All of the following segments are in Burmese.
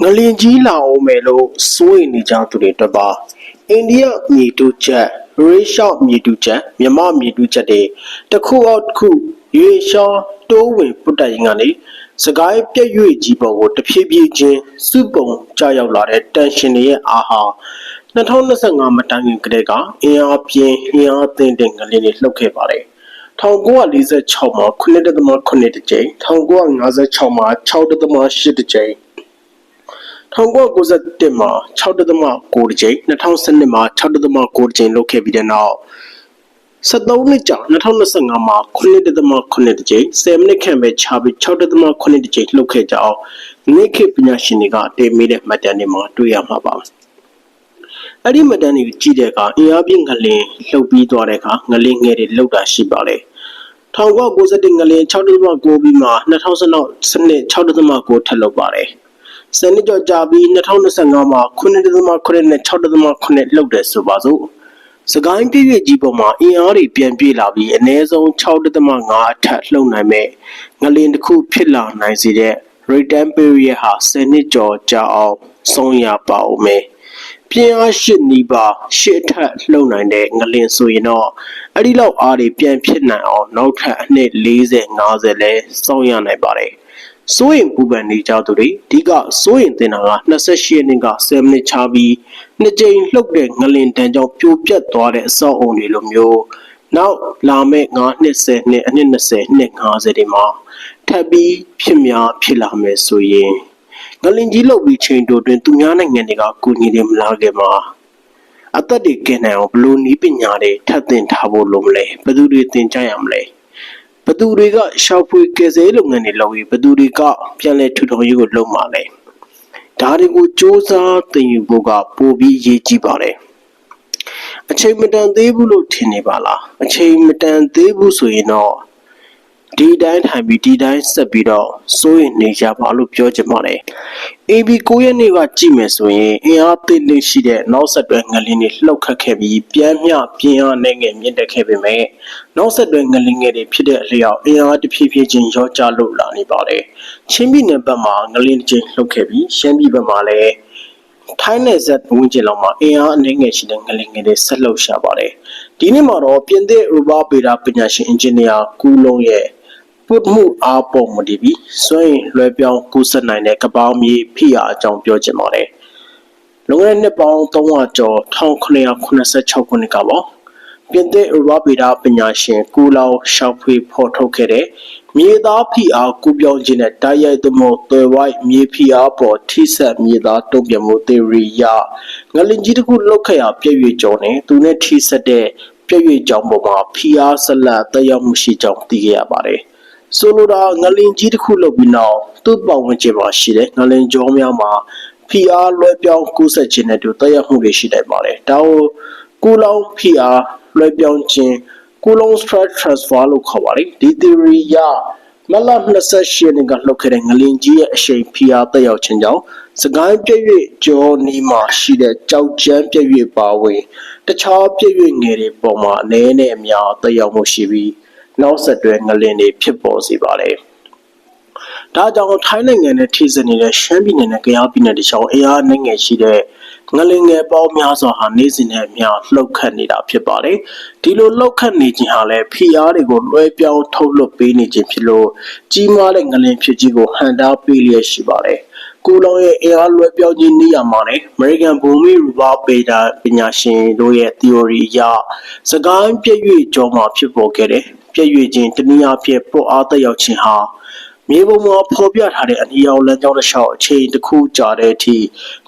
ငလင်ကြီးလာအောင်မယ်လို့စိုးရိမ်နေကြသူတွေအတွက်ပါအိန္ဒိယမြေတူချက်ရေရှော့မြေတူချက်မြမမြေတူချက်တွေတစ်ခုအောက်တစ်ခုရေရှော့တိုးဝင်ပုတ်တိုင်ကနေစကိုင်းပြည့်ရွေ့ကြီးပေါ်ကိုတဖြည်းဖြည်းချင်းစုပုံကြရောက်လာတဲ့တန်ရှင်တွေရဲ့အားဟာ2025မတိုင်ခင်ကတည်းကအင်အားပြင်းအင်အားသင့်တဲ့ငလင်တွေလှုပ်ခဲ့ပါတယ်1946မှာ9.8ကြိမ်1956မှာ6.8ကြိမ် 1991မှာ6.9ကြိမ်2012မှာ6.9ကြိမ်လုပ်ခဲ့ပြီးတဲ့နောက်73နှစ်ကြာ2025မှာ9.8ကြိမ်10မိနစ်ခန့်ပဲခြားပြီး6.8ကြိမ်လှုပ်ခဲ့ကြအောင်နေ့ခေတ်ပညာရှင်တွေကတင်မိတဲ့မှတ်တမ်းတွေမှာတွေ့ရမှာပါအဲ့ဒီမှတ်တမ်းတွေကိုကြည့်တဲ့အခါအင်အားပြင်းငလင်လှုပ်ပြီးသွားတဲ့အခါငလင်ငယ်တွေလှုပ်တာရှိပါလေ1991ငလင်6.9ပြီးမှ2019စနစ်6.9ထပ်လုပ်ပါတယ် စနစ်ကြော်ကြာပြီး2025မှာ9.9နဲ့6.9လောက်တယ်ဆိုပါစို့စကိုင်းပြည့်ပြည့်ကြီးပေါ်မှာအင်အားတွေပြန်ပြေးလာပြီးအနည်းဆုံး6.5အထက်လှုပ်နိုင်မဲ့ငလင်တစ်ခုဖြစ်လာနိုင်စေတဲ့ return period ဟာ10နှစ်ကျော်ကြာအောင်ဆုံးရပါဦးမယ်ပြင်းအားရှစ်နီးပါးရှစ်ထက်လှုပ်နိုင်တဲ့ငလင်ဆိုရင်တော့အဲ့ဒီလောက်အားတွေပြန်ဖြစ်နိုင်အောင်နောက်ထပ်အနှစ်40 50လဲစောင့်ရနိုင်ပါတယ် စိုးရင်ပူပန်နေကြသူတွေအဓိကစိုးရင်တင်တာက28ရက်နေ့က7မိနစ်ချပြီးနှစ်ကြိမ်လှုပ်တဲ့ငလင်တန်ကြောင့်ပြိုပြတ်သွားတဲ့အဆောက်အုံတွေလိုမျိုးနောက်လာမယ့်9နှစ်10နှစ်အနှစ်20နှစ်50တွေမှာထပ်ပြီးဖြစ်များဖြစ်လာမယ်ဆိုရင်ငလင်ကြီးလှုပ်ပြီးချိန်တိုတွင်သူများနိုင်ငံတွေကကူညီတယ်မလားခဲ့မှာအသက်တွေကင်းနိုင်အောင်ဘလို့နီးပညာတွေထပ်သင်ထားဖို့လိုမလဲဘယ်သူတွေသင်ကြရမလဲ ဘသူတွေကရှောက်ဖွေကယ်ဆယ်ရေးလုပ်ငန်းတွေလုပ်ပြီးဘသူတွေကပြန်လဲထူထောင်ရေးကိုလုပ်မှာလဲဒါတွေကိုစ조사သင်ယူဖို့ကပိုပြီးအရေးကြီးပါတယ်အချိန်မတန်သေးဘူးလို့ထင်နေပါလားအချိန်မတန်သေးဘူးဆိုရင်တော့ ဒီတိုင်းထိုင်ပြီးဒီတိုင်းဆက်ပြီးတော့စိုးရင်နေကြပါလို့ပြောချင်ပါတယ် AB 9ရက်နေ့ကကြည့်မယ်ဆိုရင်အင်အားသိလေးရှိတဲ့နောက်ဆက်တွဲငလင်းတွေလှုပ်ခတ်ခဲ့ပြီးပြန်မြပြင်းအားနဲ့ငယ်မြင့်တက်ခဲ့ပေမဲ့နောက်ဆက်တွဲငလင်းငယ်တွေဖြစ်တဲ့အလျောက်အင်အားတဖြည်းဖြည်းချင်းရောကျလို့လာနေပါတယ်ချင်းပြည်နယ်ဘက်မှာငလင်းတစ်ချိန်လှုပ်ခဲ့ပြီးရှမ်းပြည်ဘက်မှာလည်းထိုင်းနယ်ဇက်ဝင်ကျင်လောက်မှာအင်အားအနည်းငယ်ရှိတဲ့ငလင်ငယ်တွေဆက်လှုပ်ရှားပါတယ်ဒီနေ့မှာတော့ပြင်သစ်ရူဘာပေတာပညာရှင်အင်ဂျင်နီယာကူလုံးရဲ့ ပုတ်မှုအားပေါ်မူတည်ပြီးစွန့်ရင်လွှဲပြောင်းကူးစက်နိုင်တဲ့ကပောင်းမြေဖိအားအကြောင်းပြောချင်ပါတယ်။လွန်ခဲ့တဲ့နှစ်ပေါင်း300ကျော်1986ခုနှစ်ကပေါ့ပြင်သစ်ရူဘာပေတာပညာရှင်ကူလောင်ရှောက်ဖွေဖော်ထုတ်ခဲ့တဲ့မြေသားဖိအားကူပြောင်းခြင်းနဲ့တိုက်ရိုက်သမို့သွယ်ဝိုက်မြေဖိအားပေါ်ထိဆက်မြေသားတုံ့ပြန်မှု theory ရငလင်ကြီးတစ်ခုလောက်ခရပြည့်ရွေကျော်နေသူနဲ့ထိဆက်တဲ့ပြည့်ရွေကြောင်ပေါ်မှာဖိအားဆက်လက်တက်ရောက်မှုရှိကြောင်းသိခဲ့ရပါတယ်။ ဆိုလိုတာငလင်ကြီးတစ်ခုလုပ်ပြီးနောက်သူ့ပတ်ဝန်းကျင်မှာရှိတဲ့ငလင်ကြောများမှာဖိအားလွှဲပြောင်းကူးစက်ခြင်းနဲ့တူတက်ရောက်မှုတွေရှိနိုင်ပါတယ်။ဒါကိုကူလောင်ဖိအားလွှဲပြောင်းခြင်းကူလောင် stress transfer လို့ခေါ်ပါတယ်။ဒီ theory ရမလ28ရက်နေ့ကလှုပ်ခဲ့တဲ့ငလင်ကြီးရဲ့အရှိန်ဖိအားတက်ရောက်ခြင်းကြောင့်စကိုင်းပြည့်၍ကြောနီးမှာရှိတဲ့ကြောက်ကြမ်းပြည့်၍ပါဝင်တခြားပြည့်၍ငယ်တွေပေါ်မှာအနည်းနဲ့အများတက်ရောက်မှုရှိပြီး နောက်ဆက်တွဲငလင်တွေဖြစ်ပေါ်စေပါတယ်။ဒါကြောင့်ထိုင်းနိုင်ငံနဲ့ထိစပ်နေတဲ့ရှမ်းပြည်နယ်နဲ့ကယားပြည်နယ်တခြားအင်အားနိုင်ငံရှိတဲ့ငလင်ငယ်ပေါင်းများစွာဟာနေ့စဉ်နဲ့အမျှလှုပ်ခတ်နေတာဖြစ်ပါတယ်။ဒီလိုလှုပ်ခတ်နေခြင်းဟာလည်းဖိအားတွေကိုလွှဲပြောင်းထုတ်လွှတ်ပေးနေခြင်းဖြစ်လို့ကြီးမားတဲ့ငလင်ဖြစ်ကြီးကိုဟန်တာပေးလျက်ရှိပါတယ်။ကိုလောင်ရဲ့အင်အားလွှဲပြောင်းခြင်းနေရာမှာလည်း American ဘူမီရူဘာပေတာပညာရှင်တို့ရဲ့ theory အရစကိုင်းပြည့်၍ကြောမှာဖြစ်ပေါ်ခဲ့တဲ့ ပြည့်၍ခြင်းတနည်းအားဖြင့်ပေါ်အားတက်ရောက်ခြင်းဟာမြေပုံမှာဖော်ပြထားတဲ့အနည်းအောင်လမ်းကြောင်းတစ်လျှောက်အချိန်တစ်ခုကြာတဲ့အထိ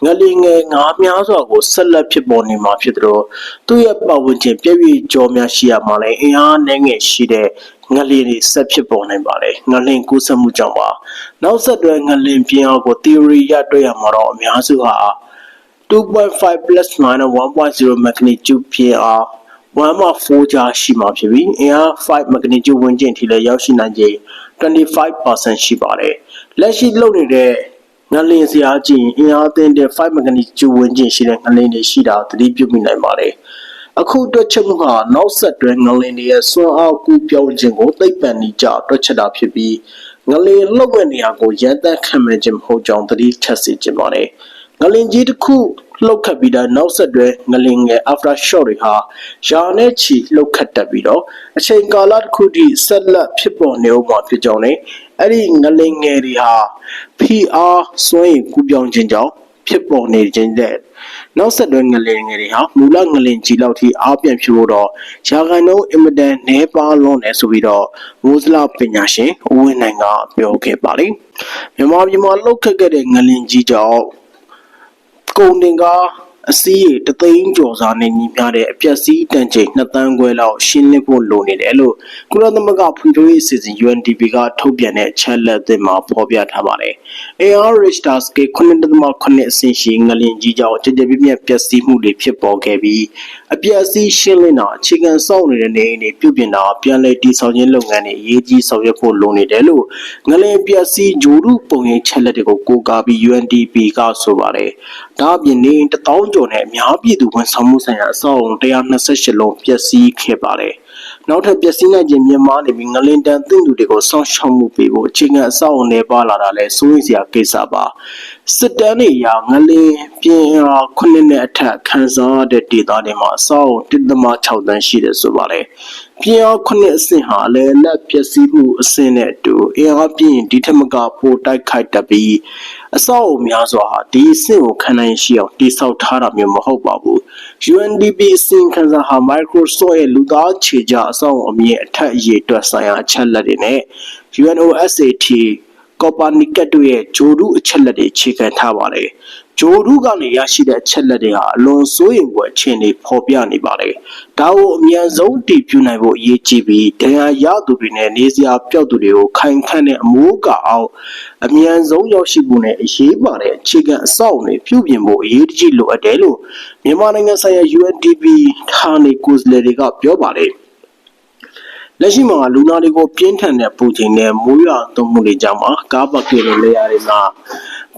ငလင်ငယ်ငါးများစွာကိုဆက်လက်ဖြစ်ပေါ်နေမှာဖြစ်သလိုသူ့ရဲ့ပတ်ဝန်းကျင်ပြည့်ပြည့်ကြောများရှိရမှာလဲအင်အားနိုင်ငယ်ရှိတဲ့ငလင်တွေဆက်ဖြစ်ပေါ်နိုင်ပါလေငလင်ကူးစက်မှုကြောင့်ပါနောက်ဆက်တွဲငလင်ပြင်အောင်ကို theory ရတွေ့ရမှာတော့အများစုဟာ2.5 plus minus 1.0 magnitude ပြင်အောင် 1.4ကြာရှိမှာဖြစ်ပြီးအင်အား5 magnitude ဝန်းကျင်ထိလည်းရောက်ရှိနိုင်ခြင်း25%ရှိပါတယ်။လက်ရှိလုပ်နေတဲ့ငလင်စရာအချင်းအင်အားသင့်တဲ့5 magnitude ဝန်းကျင်ရှိတဲ့ငလင်တွေရှိတာသတိပြုမိနိုင်ပါတယ်။အခုတွက်ချက်မှုဟာနောက်ဆက်တွဲငလင်တွေရဲ့ဆွမ်းအားကူးပြောင်းခြင်းကိုသိပ္ပံနည်းကျတွက်ချက်တာဖြစ်ပြီးငလင်လှုပ်ဝက်နေရာကိုရန်တက်ခံမဲ့ခြင်းမဟုတ်ကြောင်းသတိထက်စေချင်ပါတယ်။ငလင်ကြီးတစ်ခု လှုပ်ခတ်ပြီးတော့နောက်ဆက်တွဲငလင်ငယ် after shock တွေဟာယာနဲ့ချီလှုပ်ခတ်တတ်ပြီးတော့အချိန်ကာလတစ်ခုထိဆက်လက်ဖြစ်ပေါ်နေဦးမှာဖြစ်ကြောင်းနဲ့အဲ့ဒီငလင်ငယ်တွေဟာ PR စွမ်းရည်ကူးပြောင်းခြင်းကြောင့်ဖြစ်ပေါ်နေခြင်းတဲ့နောက်ဆက်တွဲငလင်ငယ်တွေဟာမူလငလင်ကြီးလောက်ထိအားပြန်ဖြစ်ဖို့တော့ရာဂန်နှုန်းအင်မတန်နှဲပါလွန်တယ်ဆိုပြီးတော့မိုးစလပညာရှင်ဦးဝင်းနိုင်ကပြောခဲ့ပါလိမ့်မြန်မာပြည်မှာလှုပ်ခတ်ခဲ့တဲ့ငလင်ကြီးကြောင့် ကုန်တင်ကားအစီးရေတသိန်းကျော်စာနဲ့ညီမျှတဲ့အပျက်စီးတန်ချိန်2တန်းခွဲလောက်ရှင်းလင်းဖို့လိုနေတယ်လို့ကုလသမဂ္ဂဖွံ့ဖြိုးရေးစီစဉ် UNDP ကထုတ်ပြန်တဲ့ချက်လက်သစ်မှာဖော်ပြထားပါတယ်။ AR Richter scale 9.8အဆင့်ရှိငလင်ကြီးကြောင့်ကြကြပြည့်ပြည့်ပျက်စီးမှုတွေဖြစ်ပေါ်ခဲ့ပြီး အပျက်အစီးရှင်းလင်းတာအခြေခံစောင့်နေတဲ့နေအိမ်တွေပြုပြင်တာပြန်လည်တည်ဆောက်ခြင်းလုပ်ငန်းတွေအရေးကြီးဆောင်ရွက်ဖို့လိုနေတယ်လို့ငလင်ပျက်စီးဂျိုရုပုံရိပ်ချက်လက်တွေကိုကိုးကားပြီး UNDP ကဆိုပါတယ်။ဒါအပြင်နေအိမ်1000ကျော်နဲ့အများပြည်သူဝန်ဆောင်မှုဆိုင်ရာအဆောက်အုံ128လုံးပျက်စီးခဲ့ပါတယ်။နောက်ထပ်ပျက်စီးနိုင်ခြင်းမြန်မာနေပြီးငလင်တန်သင့်သူတွေကိုစောင့်ရှောက်မှုပေးဖို့အခြေခံအဆောက်အုံတွေပါလာတာလဲစိုးရိမ်စရာကိစ္စပါ။စစ်တမ်းတွေအရငလင်ပြင်အားခုနှစ်နဲ့အထက်ခန်းစားတဲ့ဒေသတွေမှာအဆောက်အုံ1.6တန်းရှိတယ်ဆိုပါတယ်။ပြင်အားခုနှစ်အဆင့်ဟာအလဲလက်ပျက်စီးမှုအဆင့်နဲ့အတူအင်အားပြင်းဒီထက်မကပိုတိုက်ခိုက်တတ်ပြီးအဆောက်အုံများစွာဟာဒီအဆင့်ကိုခံနိုင်ရှိအောင်တိစောက်ထားတာမျိုးမဟုတ်ပါဘူး။ UNDP အစီရင်ခံစာဟာ Microsoft ရဲ့လူသားခြေကြအဆောက်အုံအမြင့်အထက်အရေးအတွက်ဆိုင်ရာအချက်လက်တွေနဲ့ UNOSAT ကော်ပါနီကက်တို့ရဲ့ဂျိုဒုအချက်လက်တွေအခြေခံထားပါတယ်။ဂျိုဒုကနေရရှိတဲ့အချက်လက်တွေဟာအလွန်စိုးရိမ်ဖွယ်အခြေအနေဖော်ပြနေပါတယ်။ဒါကိုအမြန်ဆုံးတည်ပြုနိုင်ဖို့အရေးကြီးပြီးတရားရသူတွေနဲ့နေစရာပျောက်သူတွေကိုခိုင်ခန့်တဲ့အမိုးကာအောင်အမြန်ဆုံးရောက်ရှိဖို့နဲ့အရေးပါတဲ့အခြေခံအဆောက်အအုံတွေပြုပြင်ဖို့အရေးကြီးလိုအပ်တယ်လို့မြန်မာနိုင်ငံဆိုင်ရာ UNDP ဌာနေကိုယ်စားလှယ်တွေကပြောပါတယ်။ လက်ရှိမှာလူနာတွေကိုပြင်းထန်တဲ့ပူချိန်နဲ့မိုးရွာသွန်းမှုတွေကြောင့်မှာကားပတ်ကလေးနေရာတွေမှာ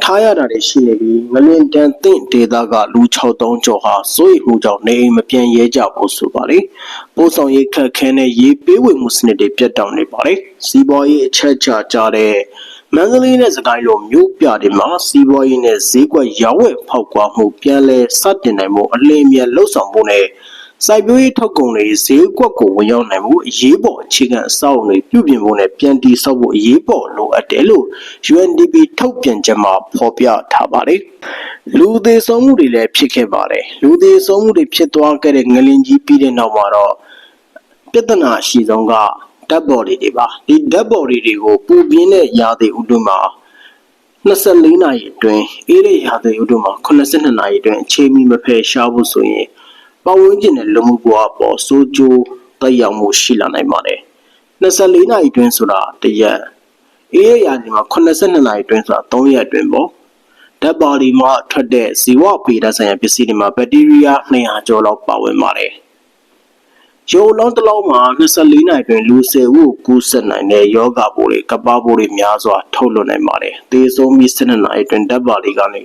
ထားရတာတွေရှိနေပြီးငလင်တန်သင့်ဒေသကလူ6000ကျော်ဟာစိုးရိမ်မှုကြောင့်နေအိမ်မပြန်ရဲကြဘူးဆိုပါတယ်။ပို့ဆောင်ရေးခက်ခဲတဲ့ရေပေးဝေမှုစနစ်တွေပြတ်တောက်နေပါတယ်။စီးပွားရေးအချက်ချကြတဲ့မန္တလေးနဲ့စကိုင်းလိုမြို့ပြတွေမှာစီးပွားရေးနဲ့ဈေးကွက်ရောင်းဝယ်ဖောက်ကွာမှုပြန်လည်စတင်နိုင်မှုအလင်းအမြန်လှုပ်ဆောင်မှုနဲ့ စိုက်ပျိုးရေးထုတ်ကုန်တွေဈေးကွက်ကိုဝင်ရောက်နိုင်မှုအရေးပေါ်အခြေခံအဆောက်အအုံတွေပြုပြင်ဖို့နဲ့ပြန်တည်ဆောက်ဖို့အရေးပေါ်လိုအပ်တယ်လို့ UNDP ထုတ်ပြန်ချက်မှာဖော်ပြထားပါတယ်။လူသေးဆုံးမှုတွေလည်းဖြစ်ခဲ့ပါတယ်။လူသေးဆုံးမှုတွေဖြစ်သွားခဲ့တဲ့ငလင်ကြီးပြီးတဲ့နောက်မှာတော့ပြဿနာအရှိဆုံးကဓာတ်ပေါ်တွေပါဒီဓာတ်ပေါ်တွေကိုပူပြင်းတဲ့ရာသီဥတုမှာ24နာရီအတွင်းအေးတဲ့ရာသီဥတုမှာ82နာရီအတွင်းအချိန်မီမဖယ်ရှားဖို့ဆိုရင် ပတ်ဝန်းကျင်နဲ့လူမှုဘဝပေါ်စိုးကျိုးသက်ရောက်မှုရှိလာနိုင်ပါတယ်24နာရီအတွင်းဆိုတာတရက်အေးရရာဒီမှာ82နာရီအတွင်းဆိုတာ3ရက်အတွင်းပေါ့ဓာတ်ပါဒီမှာထွက်တဲ့ဇီဝဗေဒဆိုင်ရာပစ္စည်းတွေမှာဘက်တီးရီးယား200ကျော်လောက်ပါဝင်ပါတယ်ရုံလုံးတစ်လုံးမှာ24နာရီတွင်လူ10ဦးကိုကူးစက်နိုင်တဲ့ယောဂပိုးတွေကပ္ပပိုးတွေများစွာထုတ်လွှတ်နိုင်ပါတယ်။သေဆုံးပြီး12နာရီတွင်ဓာတ်ပါတွေကနေ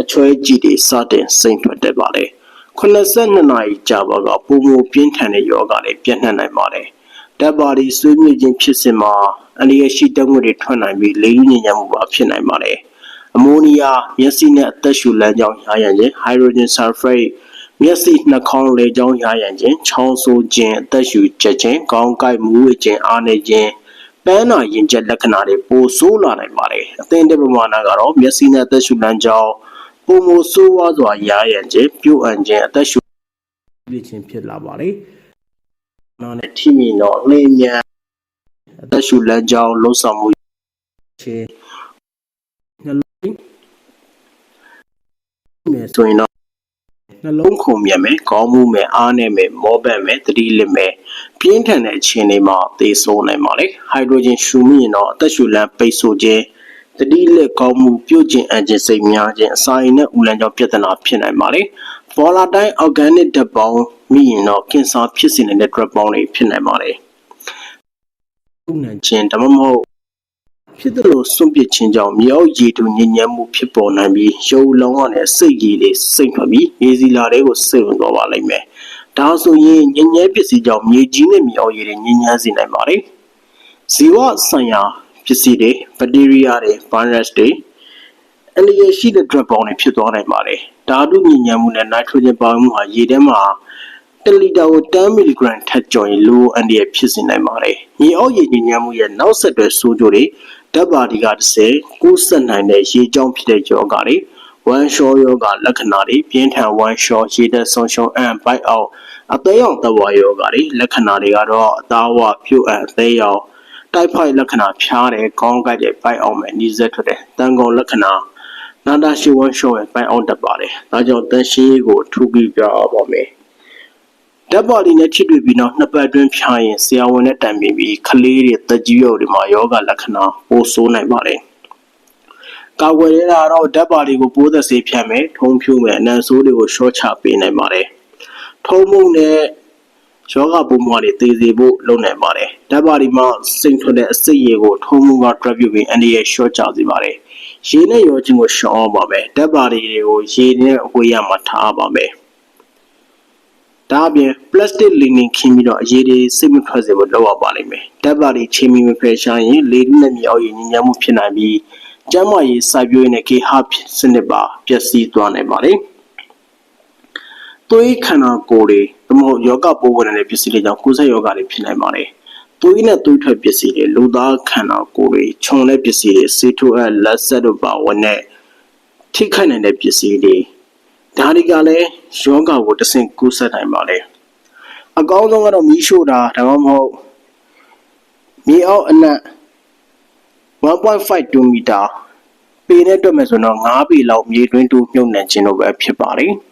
အချွဲကြီးတွေစတင်စိမ့်ထွက်တတ်ပါတယ်။ 82နာရီကြာပါကပုံမပြင်းထန်တဲ့ယောဂတွေပြန့်နှံ့နိုင်ပါတယ်။ဓာတ်ပါတွေဆွေးမြေ့ခြင်းဖြစ်စဉ်မှာအလျက်ရှိတငွေတွေထွက်နိုင်ပြီးလေလူညဉ့်ညံမှုပါဖြစ်နိုင်ပါတယ်။အမိုနီယာမျက်စိနဲ့အသက်ရှူလမ်းကြောင်းရာရန်ခြင်းဟိုက်ဒရိုဂျင်ဆာလ်ဖိတ်မျက်စိနှာခေါင်းလေကြောင်းရရန်ခြင်းချောင်းဆိုးခြင်းအသက်ရှူချက်ခြင်းခေါင်းကိုက်မူးဝေခြင်းအားနေခြင်းပန်းနာရင်ကျက်လက္ခဏာတွေပိုဆိုးလာနိုင်ပါတယ်အသင်တဲ့ပမာဏကတော့မျက်စိနဲ့အသက်ရှူလမ်းကြောင်း ပုံမဆိုးဝါးစွာရရန်ခြင်းပြုတ်အန်ခြင်းအသက်ရှူပြခြင်းဖြစ်လာပါတယ်နာနဲ့ထိမိတော့လင်းမြန်အသက်ရှူလမ်းကြောင်းလှုပ်ဆောင်မှုခြင်းနှလုံးမယ်ဆိုရင်တော့နှလုံးခုန်မြတ်မယ်ခေါင်းမူးမယ်အားနဲ့မယ်မောပတ်မယ်သတိလစ်မယ်ပြင်းထန်တဲ့အခြေအနေမှာသေဆုံးနိုင်ပါလေဟိုက်ဒရိုဂျင်ရှူမိရင်တော့အသက်ရှူလမ်းပိတ်ဆို့ခြင်း သတိလက်ကောင်းမှုပြုတ်ခြင်းအန်ဂျင်စိတ်များခြင်းအစာအိမ်နဲ့ဦးလမ်းကြောင့်ပြဿနာဖြစ်နိုင်ပါလေဘောလာတိုင်း organic ဓာတ်ပေါင်းမိရင်တော့ကင်ဆာဖြစ်စေနိုင်တဲ့ drug ပေါင်းတွေဖြစ်နိုင်ပါတယ်ဥနံခြင်းဒါမှမဟုတ်ဖြစ်တယ်လို့စွန့်ပစ်ခြင်းကြောင့်မြေအောက်ရေတူညဉ့်ညမ်းမှုဖြစ်ပေါ်နိုင်ပြီးရုပ်လုံးကနေစိတ်ကြီးလေးစိတ်ထွက်ပြီးမြေစီလာတွေကိုစိတ်ဝင်သွားပါလိမ့်မယ်။ဒါဆိုရင်ညဉ့်ညမ်းပစ္စည်းကြောင့်မြေကြီးနဲ့မြေအောက်ရေတွေညဉ့်ညမ်းစေနိုင်ပါတယ်။ဇီဝဆိုင်ရာ ပစ္စည်းတွေဘက်တီးရီးယားတွေဗိုင်းရပ်စ်တွေအန္တရာယ်ရှိတဲ့ drug ပေါင်းတွေဖြစ်သွားနိုင်ပါတယ်ဓာတုညဉ့်ညမ်းမှုနဲ့ nitrogen ပါဝင်မှုဟာရေထဲမှာ1လီတာကို10 mg ထက်ကျော်ရင်လိုအန္တရာယ်ဖြစ်စေနိုင်ပါတယ်ရေအောက်ရေညဉ့်ညမ်းမှုရဲ့နောက်ဆက်တွဲဆိုးကျိုးတွေဓာတ်ပါတီကတစ်ဆယ်ကူးစက်နိုင်တဲ့ရေကြောင့်ဖြစ်တဲ့ယောဂတွေဝမ်းလျှောယောဂလက္ခဏာတွေပြင်းထန်ဝမ်းလျှောရေသက်ဆုံးရှုံးအံ့ပိုက်အောင်အသေးအောင်သဘောယောဂတွေလက္ခဏာတွေကတော့အသားဝပြုတ်အံ့အသေးအောင် တိုက်ဖိုက်လက္ခဏာဖျားတယ်ခေါင်းကိုက်တယ်ပိုက်အောင်မယ်နီးစက်ထွက်တယ်တန်ကုန်လက္ခဏာနာတာရှိဝမ်းလျှောရဲ့ပိုက်အောင်တတ်ပါတယ်ဒါကြောင့်တန်ရှင်းရေးကိုထူပြီးပြပါမယ်ဓာတ်ပါတီနဲ့ချစ်တွေ့ပြီးတော့နှစ်ပတ်အတွင်းဖြားရင်ဆရာဝန်နဲ့တိုင်ပင်ပြီးကလေးတွေတက်ကြီးရောတွေမှာယောဂလက္ခဏာပိုဆိုးနိုင်ပါတယ်ကာကွယ်ရတာတော့ဓာတ်ပါတီကိုပိုးသက်စေးဖြတ်မယ်ထုံဖြူမယ်အနံဆိုးတွေကိုရှော့ချပေးနိုင်ပါတယ်ထုံးမှုနဲ့ ယောဂပုံမှန်တွေတည်စေဖို့လုပ်နိုင်ပါတယ်ဓာတ်ပါတီမှာစိတ်ထွက်တဲ့အစိတ်ရေကိုထုံးမှုက drop ပြုပြီးအန်ဒီရဲ့ short ချစေပါတယ်ရေနဲ့ရောခြင်းကိုရှောင်အောင်ပါပဲဓာတ်ပါတီတွေကိုရေနဲ့အဝေးရမှာထားပါမယ်ဒါအပြင် plastic lining ခင်းပြီးတော့အရေးတွေစိတ်မထွက်စေဖို့လုပ်ရပါလိမ့်မယ်ဓာတ်ပါတီချင်းမီမဖယ်ရှားရင်လေထုနဲ့မြေအောက်ရေညဉ့်ညမ်းမှုဖြစ်နိုင်ပြီးကျန်းမာရေးစိုက်ပျိုးရေးနဲ့ကေဟာစနစ်ပါပျက်စီးသွားနိုင်ပါတယ် သွေးခန္ဓာကိုယ်တွေသမဟုတ်ယောဂပိုးဝင်တဲ့ပစ္စည်းတွေကြောင့်ကုသယောဂတွေဖြစ်နိုင်ပါတယ်သွေးနဲ့သွေးထွက်ပစ္စည်းတွေလူသားခန္ဓာကိုယ်တွေခြုံတဲ့ပစ္စည်းတွေစေထိုးအပ်လက်ဆက်တို့ပါဝင်တဲ့ထိခိုက်နိုင်တဲ့ပစ္စည်းတွေဒါတွေကလည်းယောဂကိုတဆင့်ကူးစက်နိုင်ပါတယ်အကောင်းဆုံးကတော့မီးရှို့တာဒါမှမဟုတ်မြေအောက်အနက်1.52မီတာပေနဲ့တွက်မယ်ဆိုတော့9ပေလောက်မြေတွင်းတူမြုပ်နှံခြင်းတို့ပဲဖြစ်ပါတယ်။